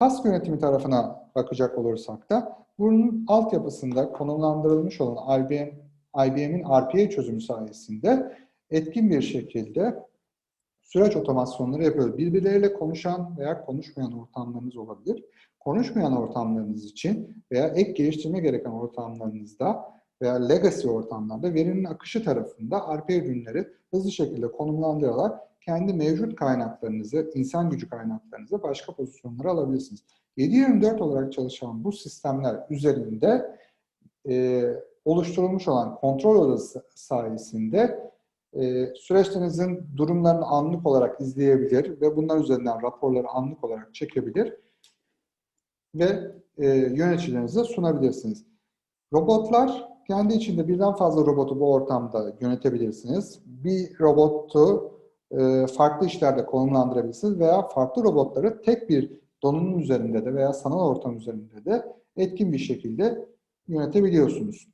Task yönetimi tarafına bakacak olursak da bunun altyapısında konumlandırılmış olan IBM IBM'in RPA çözümü sayesinde etkin bir şekilde süreç otomasyonları yapıyoruz. Birbirleriyle konuşan veya konuşmayan ortamlarınız olabilir. Konuşmayan ortamlarınız için veya ek geliştirme gereken ortamlarınızda veya legacy ortamlarda verinin akışı tarafında RPA ürünleri hızlı şekilde konumlandırarak kendi mevcut kaynaklarınızı, insan gücü kaynaklarınızı başka pozisyonlara alabilirsiniz. 7-24 olarak çalışan bu sistemler üzerinde e, oluşturulmuş olan kontrol odası sayesinde e, süreçlerinizin durumlarını anlık olarak izleyebilir ve bunlar üzerinden raporları anlık olarak çekebilir ve e, yöneticilerinize sunabilirsiniz. Robotlar kendi içinde birden fazla robotu bu ortamda yönetebilirsiniz. Bir robotu farklı işlerde konumlandırabilirsiniz veya farklı robotları tek bir donanım üzerinde de veya sanal ortam üzerinde de etkin bir şekilde yönetebiliyorsunuz.